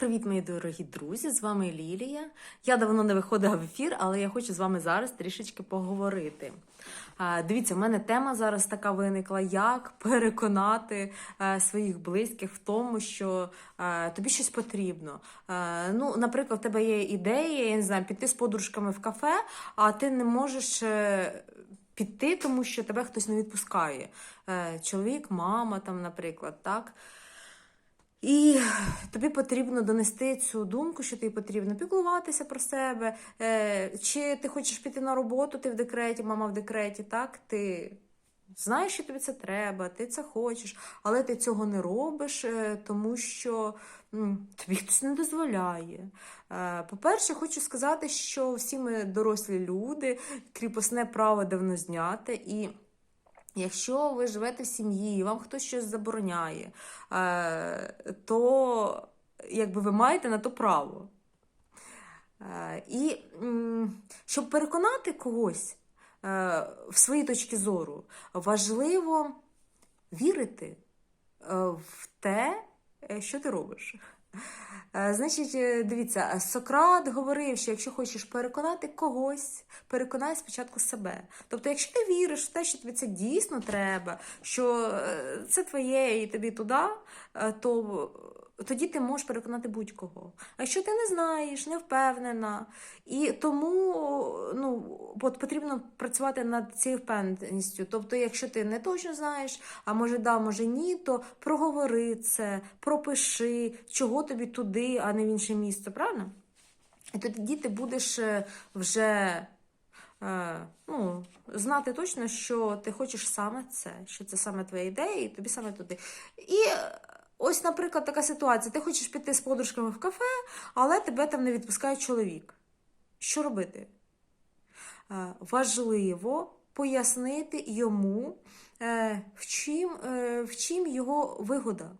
Привіт, мої дорогі друзі! З вами Лілія. Я давно не виходила в ефір, але я хочу з вами зараз трішечки поговорити. Дивіться, в мене тема зараз така виникла: як переконати е, своїх близьких в тому, що е, тобі щось потрібно. Е, Ну, наприклад, в тебе є ідея, я не знаю, піти з подружками в кафе, а ти не можеш. Піти, тому що тебе хтось не відпускає. Чоловік, мама, там, наприклад, так. І тобі потрібно донести цю думку, що тобі потрібно піклуватися про себе. Е, Чи ти хочеш піти на роботу, ти в декреті, мама в декреті, так? Ти знаєш, що тобі це треба, ти це хочеш, але ти цього не робиш, е, тому що тобі хтось не дозволяє. Е, По-перше, хочу сказати, що всі ми дорослі люди, кріпосне право давно зняте. і Якщо ви живете в сім'ї, вам хтось щось забороняє, е, то якби ви маєте на то право. Е, І щоб переконати когось е, в свої точки зору, важливо вірити в те, що ти робиш. Е, Значить, е, дивіться, Сократ говорив, що якщо хочеш переконати когось, переконай спочатку себе. Тобто, якщо ти віриш в те, що тобі це дійсно треба, що е, це твоє і тобі туди, е, то тоді ти можеш переконати будь-кого. А якщо ти не знаєш, не впевнена, і тому ну, потрібно працювати над цією впевненістю. Тобто, якщо ти не точно знаєш, а може да, може ні, то проговори це, пропиши, чого тобі туди, а не в інше місце, правильно? І тоді ти будеш е, вже е, ну, знати точно, що ти хочеш саме це, що це саме твоя ідея, і тобі саме туди. І ось, наприклад, така ситуація: ти хочеш піти з подружками в кафе, але тебе там не відпускає чоловік. Що робити? Е, Важливо пояснити йому, е, в чим, е, в чим його вигода.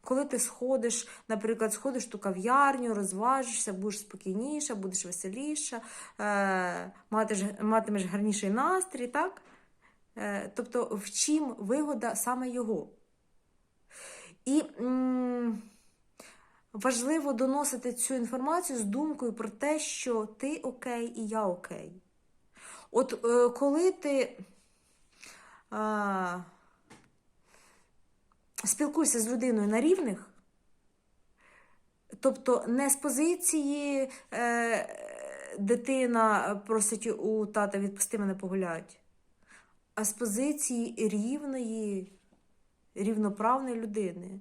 Коли ти сходиш, наприклад, сходиш ту кав'ярню, розважишся, будеш спокійніша, будеш веселіша, матимеш гарніший настрій, так? Тобто, в чим вигода саме його. І важливо доносити цю інформацію з думкою про те, що ти окей і я окей. От е, коли ти. Е, спілкуйся з людиною на рівних, тобто не з позиції е, дитина просить у тата відпусти мене погулять, а з позиції рівної, рівноправної людини.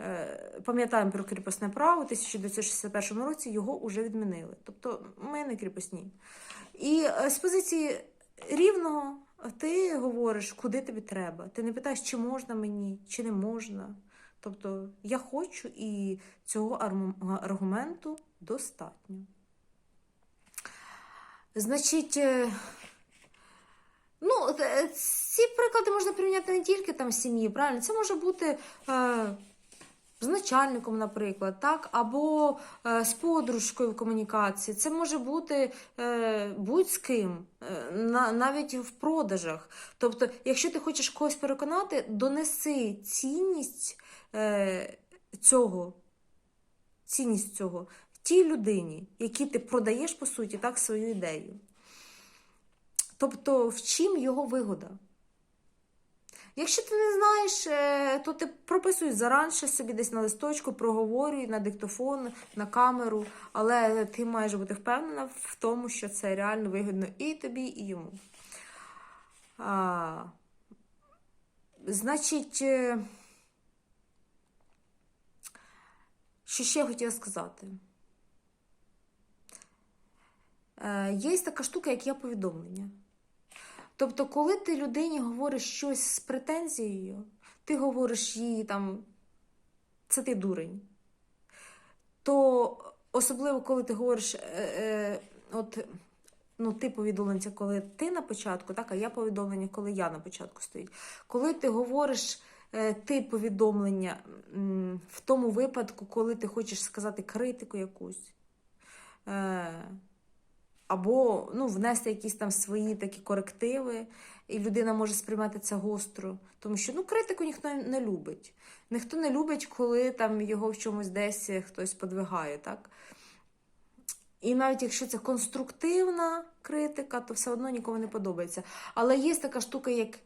Е, Пам'ятаємо про кріпосне право, у 1961 році його вже відмінили. Тобто ми не кріпосні. І е, з позиції рівного ти говориш, куди тобі треба. Ти не питаєш, чи можна мені, чи не можна. Тобто я хочу, і цього аргументу достатньо. Значить, е, ну, е, ці приклади можна прийняти не тільки там сім'ї, правильно? Це може бути. Е, з начальником, наприклад, так, або е, з подружкою в комунікації. Це може бути е, будь з ким, е, навіть в продажах. Тобто, якщо ти хочеш когось переконати, донеси цінність е, цього, цінність цього тій людині, якій ти продаєш, по суті, так, свою ідею. Тобто, в чим його вигода? Якщо ти не знаєш, е, то ти прописуй заранше собі десь на листочку, проговорюй на диктофон, на камеру, але ти маєш бути впевнена в тому, що це реально вигідно і тобі, і йому. А, значить, е, що ще хотіла сказати? Е, Є така штука, як є повідомлення. Тобто, коли ти людині говориш щось з претензією, ти говориш їй там, це ти дурень. То особливо, коли ти говориш, е, е, от, ну, ти повідомлення, коли ти на початку, так, а я повідомлення, коли я на початку стоїть. Коли ти говориш е, ти повідомлення в тому випадку, коли ти хочеш сказати критику якусь. Або ну, внести якісь там свої такі корективи, і людина може сприймати це гостро. Тому що ну, критику ніхто не любить. Ніхто не любить, коли там його в чомусь десь хтось подвигає. так? І навіть якщо це конструктивна критика, то все одно нікому не подобається. Але є така штука, як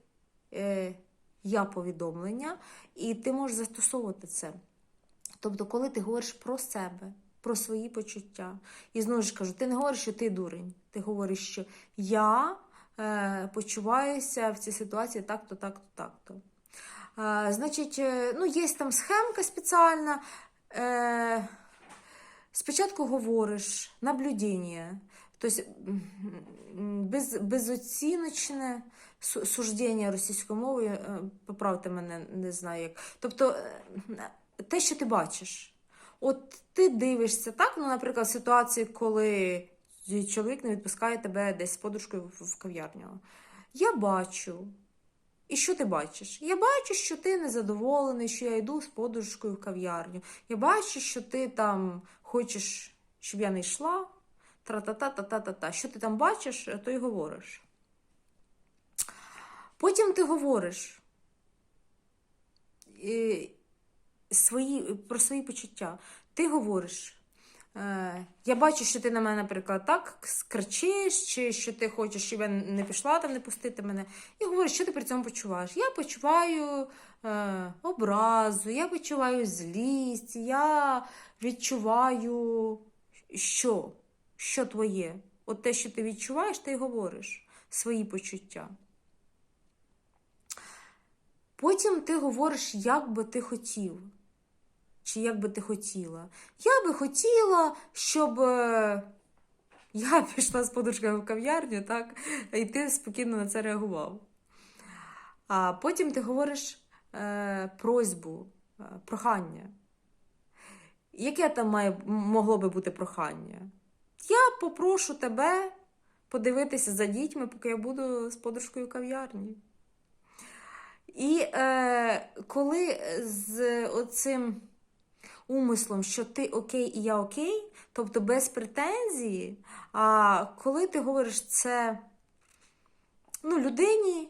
е, я повідомлення, і ти можеш застосовувати це. Тобто, коли ти говориш про себе, про свої почуття, і знову ж кажу, ти не говориш, що ти дурень. Ти говориш, що я е, почуваюся в цій ситуації так-то, так-то, так-то. Е, значить, е, ну, є там схемка спеціальна. Е, Спочатку говориш наблюдення, тобто без, безоціночне су- суждення російською мовою, е, поправте мене, не знаю як. Тобто е, те, що ти бачиш. От ти дивишся, так, ну, наприклад, в ситуації, коли чоловік не відпускає тебе десь з подружкою в- кав'ярню. Я бачу. І що ти бачиш? Я бачу, що ти незадоволений, що я йду з подружкою в кав'ярню. Я бачу, що ти там хочеш, щоб я не йшла. Тра-та-та-та-та-та-та. Що ти там бачиш, то й говориш. Потім ти говориш е, свої, про свої почуття. Ти говориш. Е, я бачу, що ти на мене, наприклад, так кричиш, чи що ти хочеш, щоб я не пішла там, не пустити мене. І говориш, що ти при цьому почуваєш. Я почуваю е, образу, я почуваю злість, я відчуваю, що? Що твоє? От те, що ти відчуваєш, ти й говориш свої почуття. Потім ти говориш, як би ти хотів. Чи як би ти хотіла? Я би хотіла, щоб е, я пішла з подружкою в кав'ярню, так, і ти спокійно на це реагував. А потім ти говориш е, просьбу, е, прохання. Яке там має, могло би бути прохання? Я попрошу тебе подивитися за дітьми, поки я буду з подружкою в кав'ярні. І е, коли з оцим умислом, що ти окей і я окей, тобто без претензії, а коли ти говориш це ну, людині,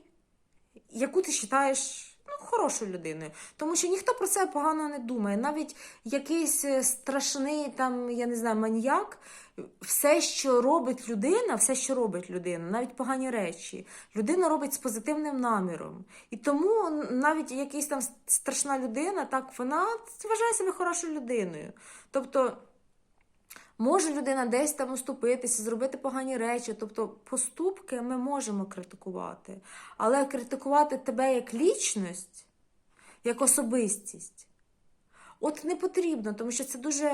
яку ти вважаєш хорошою людиною. Тому що ніхто про це погано не думає. Навіть якийсь е, страшний там, я не знаю, маніяк, все, що робить людина, все, що робить людина, навіть погані речі, людина робить з позитивним наміром. І тому навіть якась там страшна людина, так вона вважає себе хорошою людиною. Тобто. Може людина десь там уступитися, зробити погані речі. Тобто поступки ми можемо критикувати. Але критикувати тебе як лічність, як особистість, от не потрібно, тому що це дуже,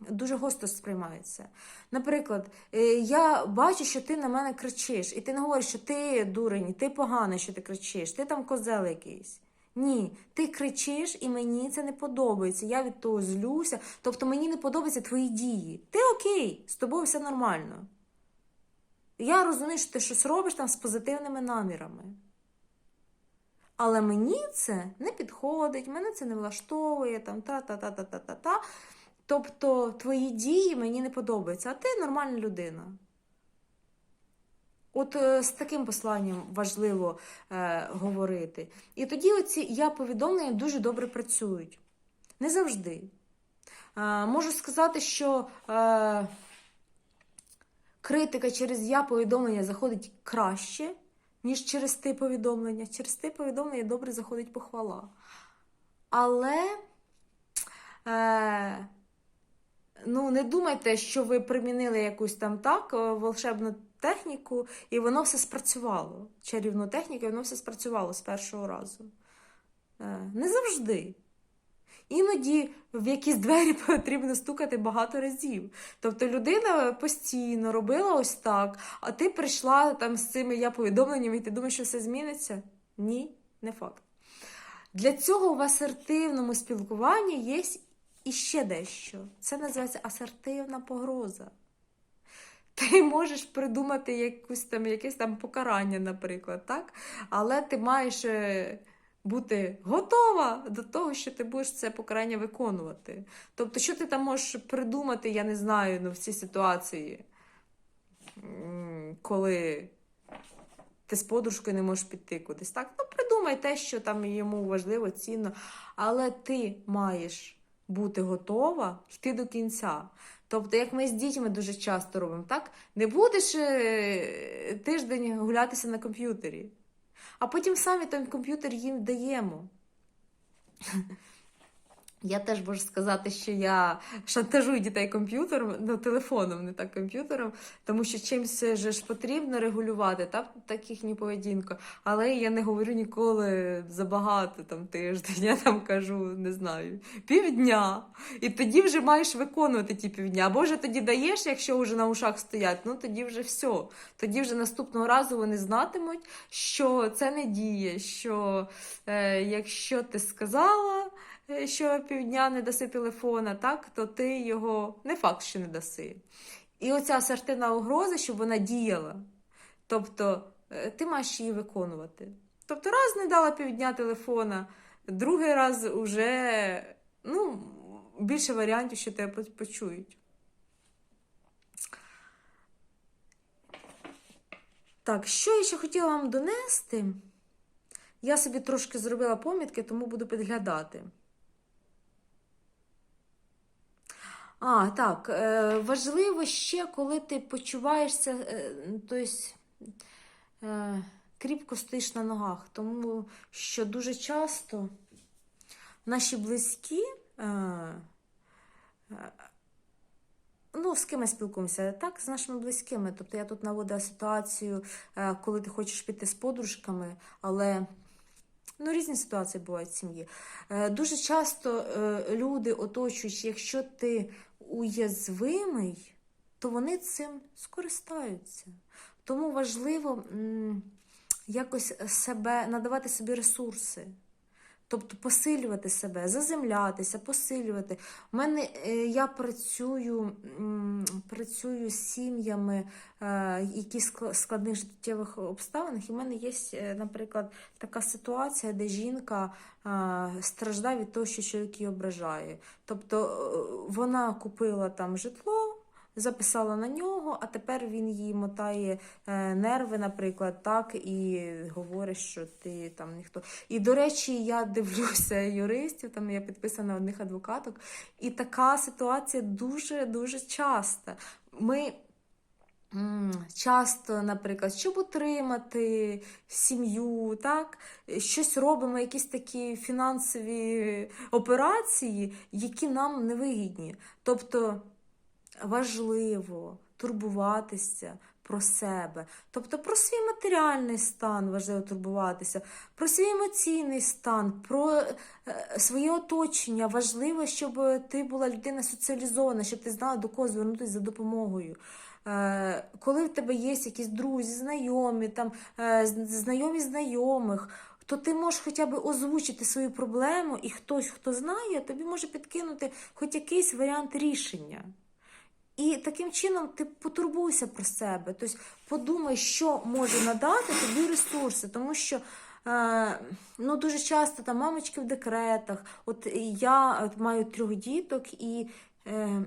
дуже гостро сприймається. Наприклад, е, я бачу, що ти на мене кричиш, і ти не говориш, що ти дурень, ти поганий, що ти кричиш, ти там козел якийсь. Ні, ти кричиш, і мені це не подобається. Я від того злюся. Тобто мені не подобаються твої дії. Ти окей, з тобою все нормально. Я розумію, що ти щось робиш там з позитивними намірами. Але мені це не підходить, мене це не влаштовує, там та-та-та-та-та-та. Тобто твої дії мені не подобаються, а ти нормальна людина. От е, з таким посланням важливо е, говорити. І тоді оці я повідомлення дуже добре працюють. Не завжди. Е, можу сказати, що е, критика через я повідомлення заходить краще, ніж через ти повідомлення. Через ти повідомлення добре заходить похвала. Але е, ну, не думайте, що ви примінили якусь там так е, волшебну техніку, і воно все спрацювало. Чарівну техніку, і воно все спрацювало з першого разу. Е, Не завжди. Іноді в якісь двері потрібно стукати багато разів. Тобто людина постійно робила ось так, а ти прийшла там з цими я повідомленнями, і ти думаєш, що все зміниться? Ні, не факт. Для цього в асертивному спілкуванні є іще дещо. Це називається асертивна погроза. Ти можеш придумати якусь там, якесь там покарання, наприклад, так? але ти маєш е, бути готова до того, що ти будеш це покарання виконувати. Тобто, що ти там можеш придумати, я не знаю, ну, в цій ситуації. коли ти з подружкою не можеш піти кудись. Так, ну придумай те, що там йому важливо, цінно, але ти маєш бути готова йти до кінця. Тобто, як ми з дітьми дуже часто робимо, так? Не будеш е, тиждень гулятися на комп'ютері, а потім самі той комп'ютер їм даємо. Я теж можу сказати, що я шантажую дітей комп'ютером, ну, телефоном, не так комп'ютером, тому що чимось же ж потрібно регулювати, так, так їхню поведінку. Але я не говорю ніколи забагато там тиждень, я там кажу, не знаю, півдня. І тоді вже маєш виконувати ті півдня. Або вже тоді даєш, якщо вже на ушах стоять, ну тоді вже все. Тоді вже наступного разу вони знатимуть, що це не діє, що е, якщо ти сказала що півдня не даси телефона, так, то ти його не факт, що не даси. І оця асертивна угроза, щоб вона діяла. Тобто е, ти маєш її виконувати. Тобто, раз не дала півдня телефона, другий раз уже ну, більше варіантів, що тебе почують. Так, що я ще хотіла вам донести? Я собі трошки зробила помітки, тому буду підглядати. А, так, е, важливо ще, коли ти почуваєшся, тобто, кріпко стоїш на ногах, тому що дуже часто наші близькі, ну, з ким ми спілкуємося, так, з нашими близькими. Тобто я тут наводила ситуацію, коли ти хочеш піти з подружками, але Ну, різні ситуації бувають в сім'ї. Е, Дуже часто е, люди оточують, якщо ти уязвимий, то вони цим скористаються. Тому важливо якось себе надавати собі ресурси. Тобто посилювати себе, заземлятися, посилювати. У мене е, я працюю, працюю з сім'ями, е, які складних життєвих обставинах. І в мене є, е, наприклад, така ситуація, де жінка страждає від того, що чоловік її ображає. Тобто вона купила там житло. Записала на нього, а тепер він їй мотає е, нерви, наприклад, так, і говорить, що ти там ніхто. І, до речі, я дивлюся юристів, там я підписана одних адвокаток, і така ситуація дуже-дуже часта. Ми часто, наприклад, щоб утримати сім'ю, так, щось робимо, якісь такі фінансові операції, які нам невигідні. Тобто важливо турбуватися про себе, тобто про свій матеріальний стан важливо турбуватися, про свій емоційний стан, про е, своє оточення. Важливо, щоб ти була людина соціалізована, щоб ти знала, до кого звернутися за допомогою. Е, Коли в тебе є якісь друзі, знайомі, там, е, знайомі знайомих, то ти можеш хоча б озвучити свою проблему, і хтось, хто знає, тобі може підкинути хоч якийсь варіант рішення. І таким чином ти потурбуйся про себе. Тобто подумай, що може надати тобі ресурси, тому що. е, Ну, дуже часто там мамочки в декретах. От я от, маю трьох діток, і е,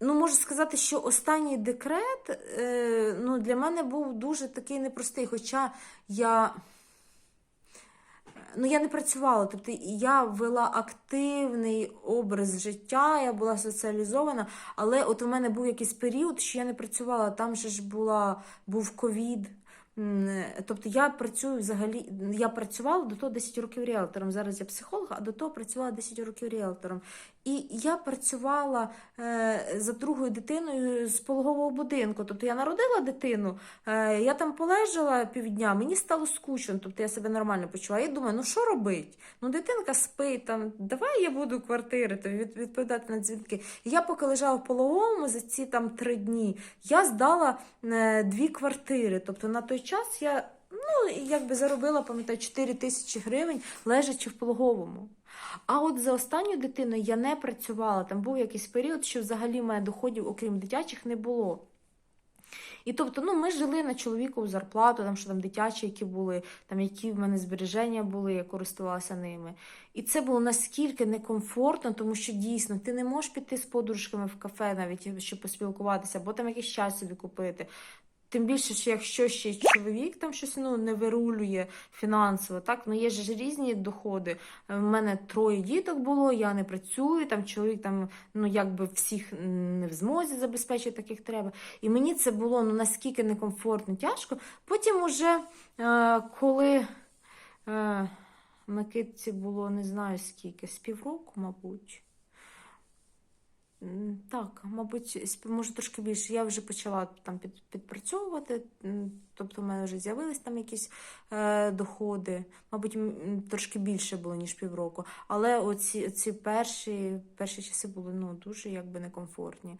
ну, можу сказати, що останній декрет е, ну, для мене був дуже такий непростий. Хоча я ну, я не працювала, тобто я вела активний образ життя, я була соціалізована, але от у мене був якийсь період, що я не працювала. Там же ж була, був ковід. М, Тобто я працюю взагалі, я працювала до того 10 років ріелтором. Зараз я психолог, а до того працювала 10 років ріелтором. І я працювала е, за другою дитиною з пологового будинку. Тобто я народила дитину, е, я там полежала півдня, мені стало скучно, тобто я себе нормально почувала. Я думаю, ну що робити? Ну, дитинка спить, там, давай я буду квартирити, від, відповідати на дзвінки. І я поки лежала в пологовому за ці там три дні, я здала е, дві квартири. Тобто на той час я ну, якби заробила, пам'ятаю, 4 тисячі гривень, лежачи в пологовому. А от за останню дитину я не працювала. Там був якийсь період, що взагалі в доходів, окрім дитячих, не було. І тобто, ну, ми жили на чоловікову зарплату, там що там дитячі, які були, там які в мене збереження були, я користувалася ними. І це було наскільки некомфортно, тому що дійсно ти не можеш піти з подружками в кафе, навіть щоб поспілкуватися, або там якийсь час собі купити. Тим більше, що якщо ще й чоловік там щось ну, не вирулює фінансово, так ну є ж різні доходи. У мене троє діток було, я не працюю, там чоловік там ну якби всіх не в змозі забезпечити, так як треба. І мені це було ну наскільки некомфортно, тяжко. Потім, уже е, коли е, Микитці було не знаю скільки, з півроку, мабуть. Так, мабуть, може трошки більше. Я вже почала там під, підпрацьовувати, тобто в мене вже з'явились там якісь е, доходи. Мабуть, трошки більше було, ніж півроку. Але оці, оці перші, перші часи були ну, дуже якби некомфортні.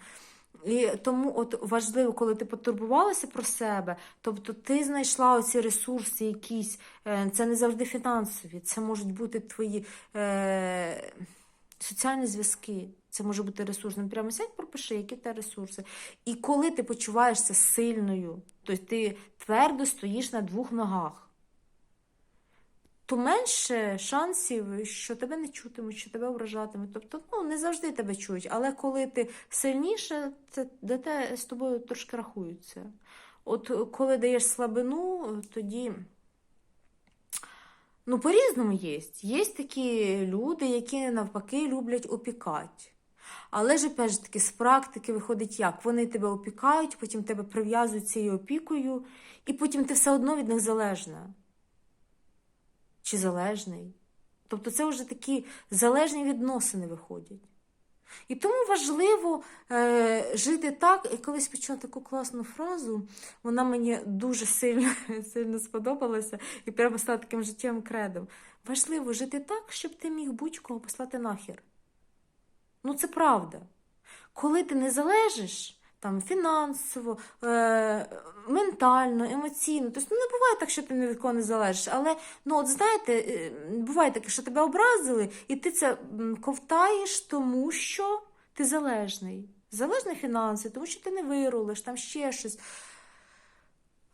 І тому от важливо, коли ти потурбувалася про себе, тобто ти знайшла оці ресурси якісь, е, це не завжди фінансові, це можуть бути твої е, соціальні зв'язки, це може бути ресурсом. Прямо сядь, пропиши, які тебе ресурси. І коли ти почуваєшся сильною, тобто ти твердо стоїш на двох ногах, то менше шансів, що тебе не чутимуть, що тебе ображатимуть. Тобто, ну не завжди тебе чують, але коли ти сильніше, це де те з тобою трошки рахуються. От коли даєш слабину, тоді. Ну, по-різному є. Є такі люди, які навпаки люблять опікати. Але ж опять ж таки, з практики виходить як? Вони тебе опікають, потім тебе прив'язують цією опікою, і потім ти все одно від них залежна чи залежний. Тобто це вже такі залежні відносини виходять. І тому важливо е, жити так. І колись почула таку класну фразу, вона мені дуже сильно, сильно сподобалася і прямо стала таким життєвим кредом. Важливо жити так, щоб ти міг будь-кого послати нахер. Ну, це правда. Коли ти не залежиш там фінансово, е, ментально, емоційно, тобто ну, не буває так, що ти ні від кого не залежиш. Але ну, от знаєте, е, буває таке, що тебе образили, і ти це ковтаєш, тому що ти залежний. Залежний фінанси, тому що ти не вирулиш, там ще щось.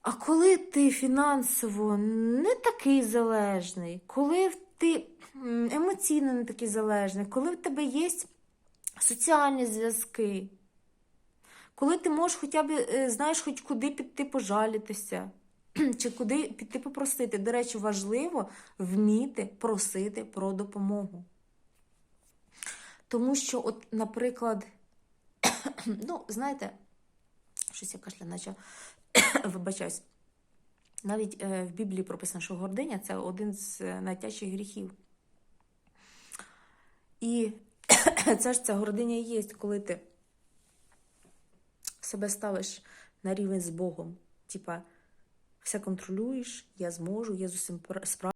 А коли ти фінансово не такий залежний, коли ти емоційно не такий залежний, коли в тебе є соціальні зв'язки, коли ти можеш хоча б е, знаєш, хоч куди піти пожалітися, чи куди піти попросити. До речі, важливо вміти просити про допомогу. Тому що, от, наприклад, ну, знаєте, щось я кашля наче вибачаюсь. Навіть е, в Біблії прописано, що гординя це один з е, найтяжчих гріхів. І це ж ця гординя є, коли ти себе ставиш на рівень з Богом. Типа, все контролюєш, я зможу, я з усім справлюсь.